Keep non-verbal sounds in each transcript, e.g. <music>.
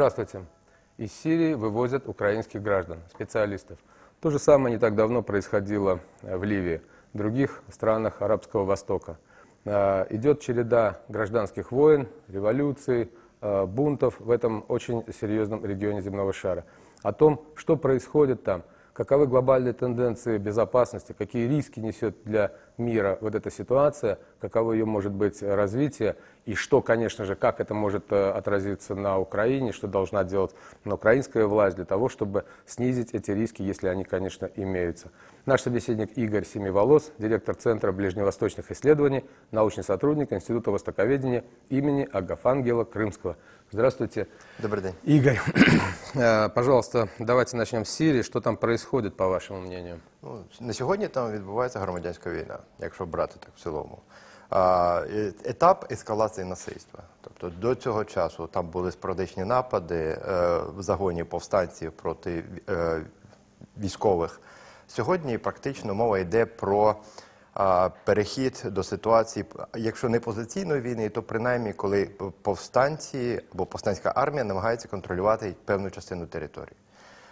Здравствуйте. Из Сирии вывозят украинских граждан, специалистов. То же самое не так давно происходило э, в Ливии, в других странах Арабского Востока. Э, Идет череда гражданских войн, революций, э, бунтов в этом очень серьезном регионе земного шара. О том, что происходит там, каковы глобальные тенденции безопасности, какие риски несет для мира вот эта ситуация, каково ее может быть э, развитие, и что, конечно же, как это может э, отразиться на Украине, что должна делать на украинская власть для того, чтобы снизить эти риски, если они, конечно, имеются. Наш собеседник Игорь Семиволос, директор Центра ближневосточных исследований, научный сотрудник Института востоковедения имени Агафангела Крымского. Здравствуйте. Добрий день. Игорь, <coughs> э, пожалуйста, давайте начнем с Сирии. Что там происходит, по вашему мнению? Ну, на сьогодні там відбувається громадянська війна, якщо брати так в цілому. Е- етап ескалації насильства. Тобто до цього часу там були спорадичні напади е, в загоні повстанців проти е, військових. Сьогодні практично мова йде про перехід до ситуації, якщо не позиційної війни, то принаймні коли повстанці або повстанська армія намагається контролювати певну частину території.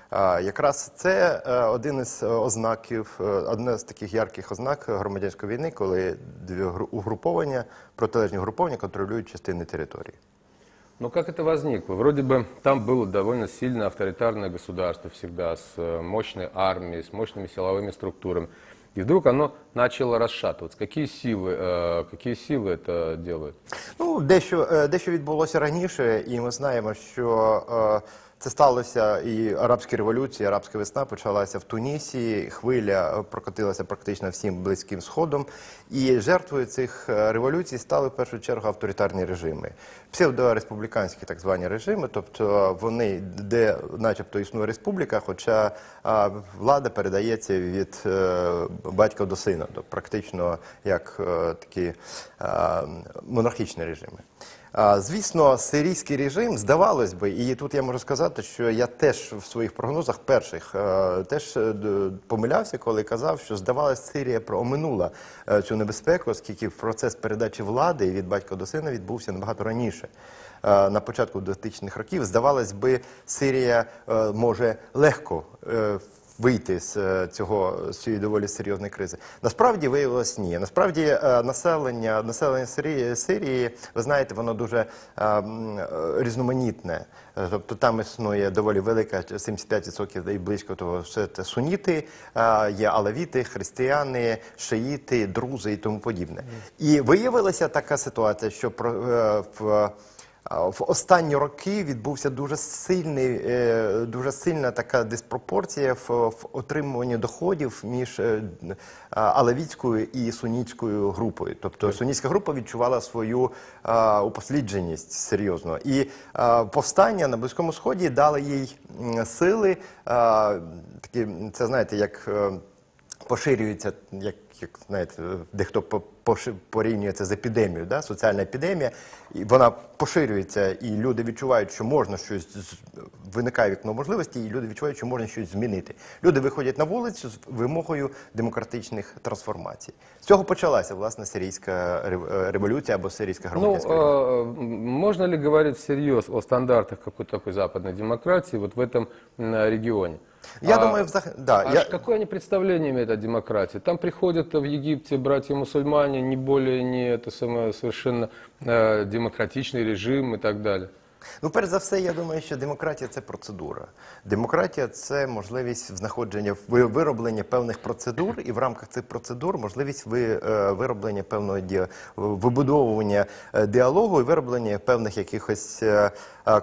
А, Якраз це е, один із е, ознаків, е, одне з таких ярких ознак громадянської війни, коли дві гру- угруповання, протилежні угруповання контролюють частини території. Ну, как это возникло? Вроде бы там было довольно сильно авторитарное государство всегда, с э, мощной армией, с мощными силовыми структурами. И вдруг оно начало расшатываться. Какие силы, э, какие силы это делают? Ну, дещо, е, дещо відбулося раніше, і ми знаємо, що е, це сталося і арабські революції, арабська весна почалася в Тунісі. Хвиля е, прокотилася практично всім близьким сходом. І жертвою цих е, революцій стали в першу чергу авторитарні режими, псевдореспубліканські так звані режими, тобто вони, де, начебто, існує республіка, хоча влада передається від е, батька до сина, тобто практично як такі монархічні режими. Звісно, сирійський режим, здавалось би, і тут я можу сказати, що я теж в своїх прогнозах перших е, теж е, помилявся, коли казав, що здавалось, Сирія оминула е, цю небезпеку, оскільки процес передачі влади від батька до сина відбувся набагато раніше. На початку 2000-х років здавалось би, Сирія може легко вийти з е, цього з цієї доволі серйозної кризи. Насправді виявилось ні. Насправді е, населення населення Сирії, Сирії, ви знаєте, воно дуже е, різноманітне. Тобто там існує доволі велика 75% і близько того, все це суніти, є алавіти, християни, шиїти, друзи і тому подібне. І виявилася така ситуація, що про в В останні роки відбувся дуже сильний, е, дуже сильна така диспропорція в, в отримуванні доходів між е, а, алавітською і сунітською групою. Тобто сунітська група відчувала свою а, упослідженість серйозно. І а, повстання на Близькому Сході дали їй сили. а, Такі, це знаєте, як. е, поширюється, як, як знаєте, дехто порівнює це з епідемією, да? соціальна епідемія, і вона поширюється, і люди відчувають, що можна щось виникає вікно можливості, і люди відчувають, що можна щось змінити. Люди виходять на вулицю з вимогою демократичних трансформацій. З цього почалася власне сирійська рев- е, революція або сирійська Ну, громадянська війна. э, м, можно ли говорить всерьез о стандартах какой-то такой западной демократии вот в этом м, регионе? Я А- думаю, взаг... да, А я... ж какое они представление имеют о демократии? Там приходят в Египте братья-мусульмане, не более не это самое совершенно э, демократичный режим и так далее. Ну, перш за все, я думаю, що демократія це процедура. Демократія це можливість знаходження вироблення певних процедур, і в рамках цих процедур можливість е, вироблення певного вибудовування е, діалогу і вироблення певних якихось е,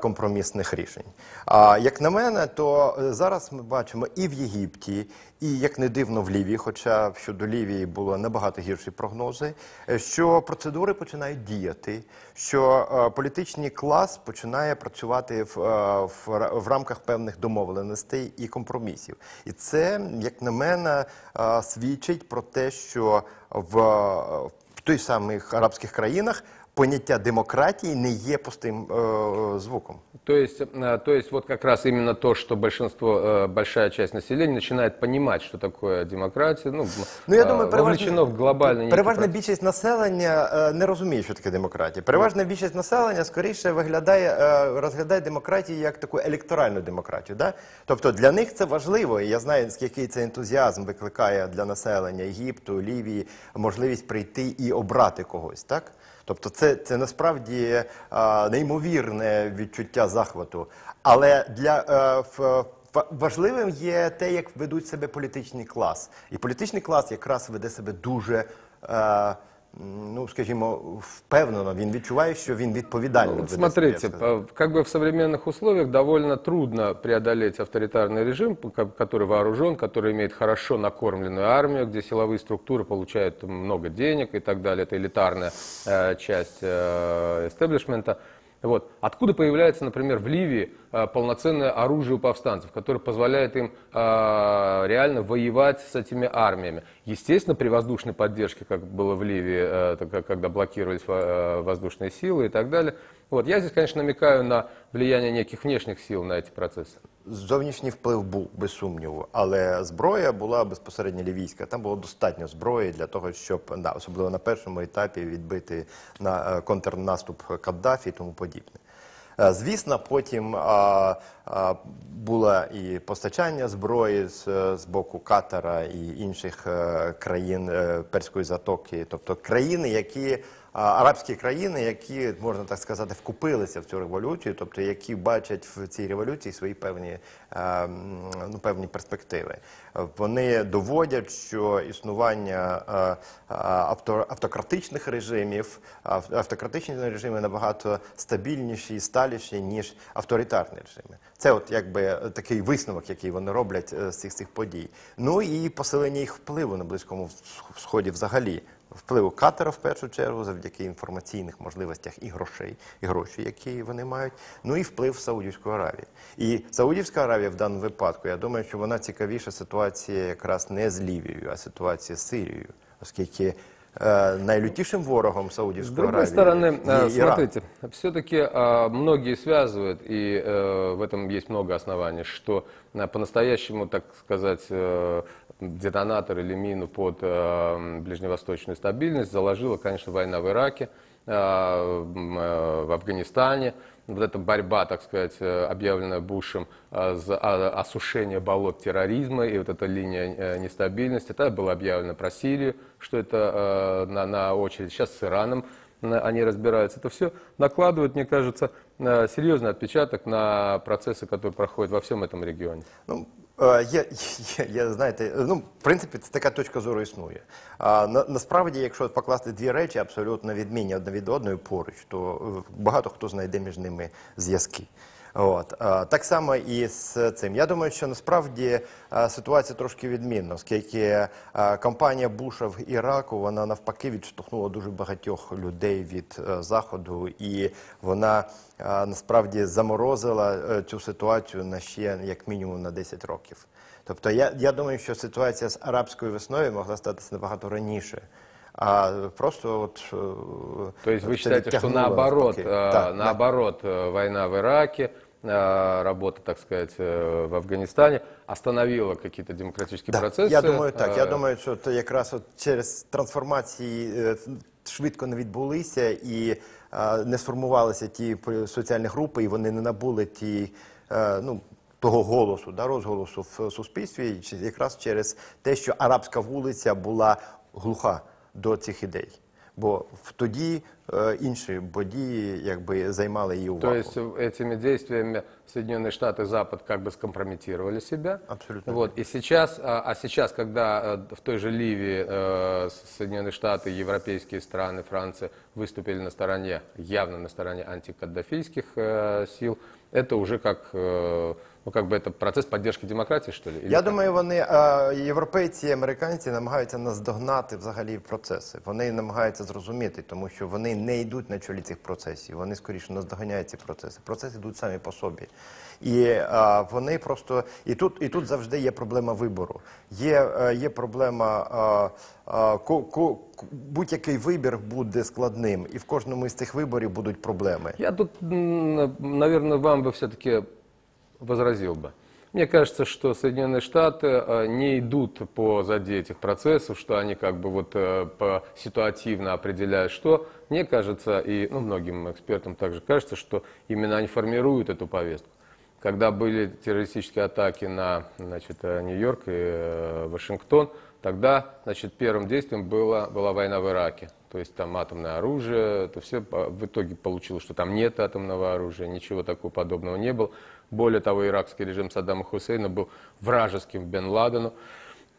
компромісних рішень. А як на мене, то е, зараз ми бачимо і в Єгипті, і як не дивно в Лівії, хоча щодо Лівії було набагато гірші прогнози, е, що процедури починають діяти, що е, політичний клас починає працювати в, е, в, в рамках певних домовленостей і компромісів. І це, як на мене, е, свідчить про те, що в, в той самих арабських країнах поняття демократії не є пустим е, звуком. То есть, э, то есть вот как раз именно то, что большинство, э, большая часть населения начинает понимать, что такое демократия, ну, Ну, я э, думаю, вовлечено в глобальный некий переважна процесс. більшість населення е, не розуміє, що таке демократія. Переважна більшість населення скоріше виглядає, е, розглядає демократію як таку електоральну демократію. Да? Тобто для них це важливо, і я знаю, який це ентузіазм викликає для населення Єгипту, Лівії, можливість прийти і обрати когось. Так? Тобто це, це насправді е, неймовірне відчуття захвату. Але для е, в- Ва- Важливим є те, як ведуть себе політичний клас. І політичний клас якраз веде себе дуже, е, м, ну скажімо, впевнено. Він відчуває, що він відповідально Вот веде себе, я б смотрите, сказав. по- как бы в современных условиях довольно трудно преодолеть авторитарный режим, ко- который вооружен, который имеет хорошо накормленную армию, где силовые структуры получают много денег и так далее. Это элитарная э, часть э, эстеблишмента. Вот. Откуда появляется, например, в Ливии э, полноценное оружие у повстанцев, которое позволяет им э, реально воевать с этими армиями? Естественно, при воздушной поддержке, как было в Ливии, э, когда блокировались воздушные силы и так далее. Вот. Я здесь, конечно, намекаю на влияние неких внешних сил на эти процессы. Зовнішній вплив був без сумніву, але зброя була безпосередньо лівійська. Там було достатньо зброї для того, щоб да, особливо на першому етапі відбити на е, контрнаступ Каддафі і тому подібне. Е, Звісно, потім а, а, було і постачання зброї з, е, з боку Катара і інших країн Перської затоки, тобто країни, які арабські країни, які можна так сказати, вкупилися в цю революцію, тобто які бачать в цій революції свої певні, ну, певні перспективи. Вони доводять, що існування авто- автократичних режимів, автократичні режими набагато стабільніші і сталіші, ніж авторитарні режими. Це от якби такий висновок, який вони роблять е, з цих цих подій. Ну і посилення їх впливу на близькому сході взагалі Впливу Катара в першу чергу завдяки інформаційних можливостях і грошей, і гроші, які вони мають. Ну і вплив Саудівської Аравії. І Саудівська Аравія в даному випадку, я думаю, що вона цікавіша ситуація якраз не з Лівією, а ситуація з Сирією, оскільки е, найлютішим ворогом С Саудівської другой Аравії стороны, є э, Іран. смотрите, все-таки многие связывают, и э, в этом есть много оснований, что э, по-настоящему, так сказать, э, детонатор или мину под э, ближневосточную стабильность заложила, конечно, война в Ираке, э, э, в Афганистане, вот эта борьба, так сказать, э, объявленная Бушем э, за а, осушение болот терроризма и вот эта линия э, нестабильности. Тогда было объявлено про Сирию, что это на, на очередь. Сейчас с Ираном они разбираются. Это все накладывает, мне кажется, серьезный отпечаток на процессы, которые проходят во всем этом регионе. Ну, е, <laughs> є, є, є, знаєте, ну, в принципі, це така точка зору існує. А на, насправді, якщо покласти дві речі абсолютно відмінні одна від одної поруч, то е, багато хто знайде між ними зв'язки. От а, так само і з цим. Я думаю, що насправді а, ситуація трошки відмінна, оскільки а, кампанія Буша в Іраку вона навпаки відштовхнула дуже багатьох людей від е, заходу, і вона а, насправді заморозила е, цю ситуацію на ще як мінімум на 10 років. Тобто, я, я думаю, що ситуація з арабською весною могла статися набагато раніше. А просто от е, То есть вы це считаете, что відтягнуло наоборот, навпаки. э, Так, наоборот, э, война в Ираке, э, работа, так сказать, э, в Афганистане остановила какие-то демократические Да, процессы? Я думаю, так. Я э, думаю, що це якраз от через трансформації е, швидко не відбулися і е, не сформувалися ті п- соціальні групи, і вони не набули ті, е, ну, того голосу, да, розголосу в суспільстві, і чи- якраз через те, що арабська вулиця була глуха до цих ідей. Бо в- тоді е, інші події якби займали її увагу. То есть э, этими действиями Соединенные Штаты и Запад как бы скомпрометировали себя. Абсолютно Вот. И сейчас, а а сейчас, когда э, в той же Ливии э, с- Соединенные Штаты, европейские страны, Франция выступили на стороне, явно на стороне антикаддафийских э, сил, это уже как, э, ну, как бы это процесс поддержки демократии, что ли? Или Я как? думаю, вони е, європейці і американці намагаються наздогнати взагалі процеси. Вони намагаються зрозуміти, тому що вони вони не йдуть на чолі цих процесів. Вони скоріше наздоганяють ці процеси. Процеси йдуть самі по собі. І а, вони просто і тут, і тут завжди є проблема вибору. Є, е, є проблема. А, а, ко- ко- ко- будь-який вибір буде складним, і в кожному із цих виборів будуть проблеми. Я тут, наверное, вам бы все-таки возразил бы. Мне кажется, что Соединенные Штаты э, не идут по заде этих процессов, что они как бы вот э, ситуативно определяют что. Мне кажется, и ну, многим экспертам также кажется, что именно они формируют эту повестку. Когда были террористические атаки на значит, э, Нью-Йорк и Вашингтон, тогда значит, первым действием было, была война в Ираке. То есть там атомное оружие, это все по- в итоге получилось, что там нет атомного оружия, ничего такого подобного не было. Более того, иракский режим Саддама Хусейна был вражеским Бен Ладену.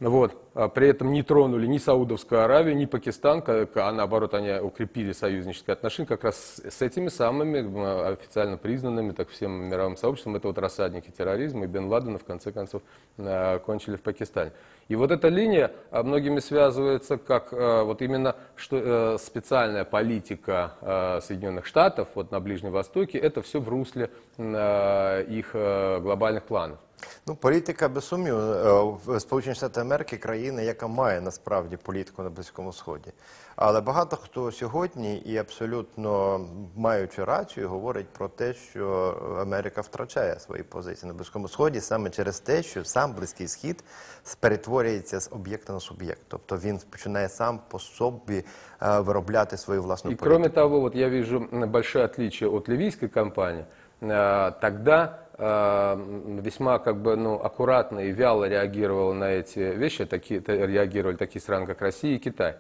Вот. А При этом не тронули ни Саудовскую Аравию, ни Пакистан, как- а наоборот они укрепили союзнические отношения как раз с с этими самыми м, официально признанными так всем мировым сообществом. Это вот рассадники терроризма, и Бен Ладена в конце концов э, кончили в Пакистане. И вот эта линия а, многими связывается как э, вот именно что э, специальная политика э, Соединенных Штатов вот на Ближнем Востоке, это все в русле э, их э, глобальных планов. Ну, політика, без сумніву, е, в Сполучені Штати Америки країна, Яка має насправді політику на Близькому Сході. Але багато хто сьогодні і абсолютно маючи рацію, говорить про те, що Америка втрачає свої позиції на Близькому Сході саме через те, що сам Близький Схід перетворюється з об'єкта на суб'єкт. Тобто він починає сам по собі е, виробляти свою власну И політику. кроме того, вот я вижу большое отличие от ливийской кампании. Э, Тогда весьма как бы, ну, аккуратно и вяло реагировала на эти вещи, такие, реагировали такие страны, как Россия и Китай.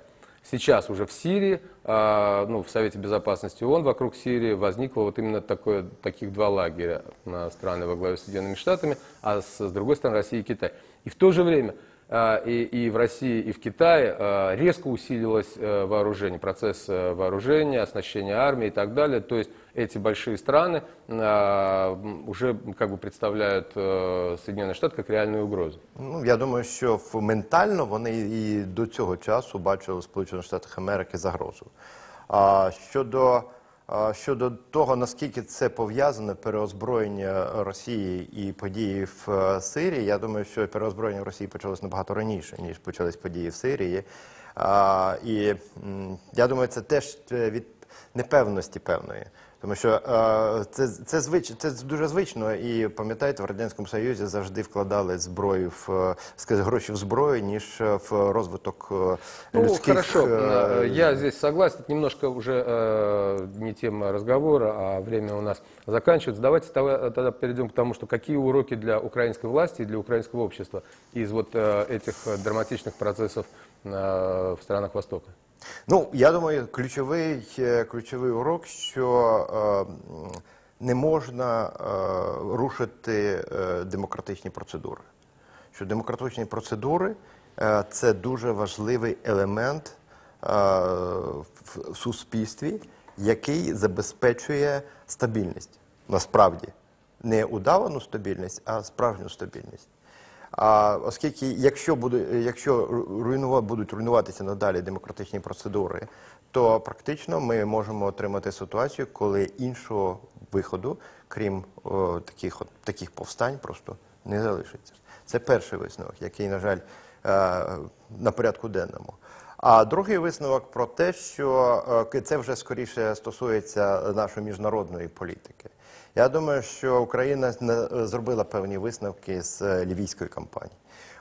Сейчас уже в Сирии, э, ну, в Совете Безопасности ООН вокруг Сирии возникло вот именно такое, таких два лагеря на страны во главе с Соединенными Штатами, а с, с другой стороны Россия и Китай. И в то же время а, и, и в России, и в Китае а, резко усилилось э, вооружение, процесс э, вооружения, оснащения армии и так далее. То есть эти большие страны а, м, уже как бы представляют э, Соединенные Штаты как реальную угрозу. Ну, я думаю, що в- ментально вони і до цього часу бачили в Сполучених Штатах Америки загрозу. А щодо, а, щодо того, наскільки це пов'язане переозброєння Росії і події в е, Сирії, я думаю, що переозброєння Росії почалось набагато раніше, ніж почались події в Сирії. А, і м, я думаю, це теж е, від непевності певної. Тому що е, це, це, звич, це дуже звично, і пам'ятаєте, в Радянському Союзі завжди вкладали зброю в е, сказати, гроші в зброю, ніж е, в розвиток е, Ну, людських. хорошо, е, э, я здесь согласен, это немножко уже э, не тема разговора, а время у нас заканчивается. Давайте тогда, тогда перейдем к тому, что какие уроки для украинской власти и для украинского общества из вот э, этих э, драматичных процессов э, в странах Востока. Ну, я думаю, ключовий, е, ключовий урок, що е, не можна е, рушити е, демократичні процедури. Що демократичні процедури е, це дуже важливий елемент е, в в суспільстві, який забезпечує стабільність. Насправді, не удавану стабільність, а справжню стабільність. А оскільки, якщо буде, якщо руйнува, будуть руйнуватися надалі демократичні процедури, то практично ми можемо отримати ситуацію, коли іншого виходу, крім о, таких, от, таких повстань, просто не залишиться. Це перший висновок, який, на жаль, е, на порядку денному. А другий висновок про те, що е, це вже скоріше стосується нашої міжнародної політики. Я думаю, що Україна зробила певні висновки з е, лівійської кампанії.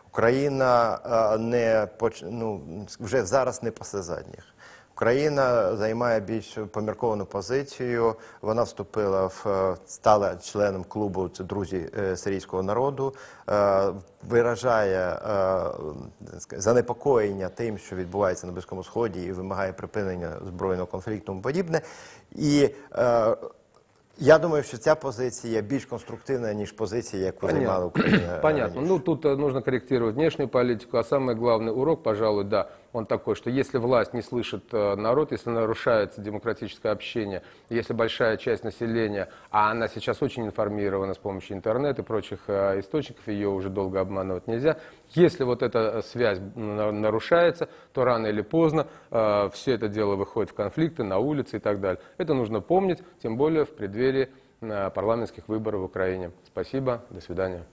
Україна е, не ну, вже зараз не пасе задніх. Україна займає більш помірковану позицію. Вона вступила в е, стала членом клубу це друзі е, сирійського народу, е, виражає е, ска- занепокоєння тим, що відбувається на Близькому Сході, і вимагає припинення збройного конфлікту і тому подібне. І е, я думаю, що ця позиція більш конструктивна, ніж позиція, яку Понятно. займала Україна. Понятно. раніше. Ну, тут э, нужно корректировать внешнюю политику, а самый главный урок, пожалуй, да, он такой, что если власть не слышит э, народ, если нарушается демократическое общение, если большая часть населения, а она сейчас очень информирована с помощью интернета и прочих э, источников, ее уже долго обманывать нельзя, если вот эта э, связь на- нарушается, то рано или поздно все это дело выходит в конфликты на улице и так далее. Это нужно помнить, тем более в преддверии парламентских выборов в Украине. Спасибо, до свидания.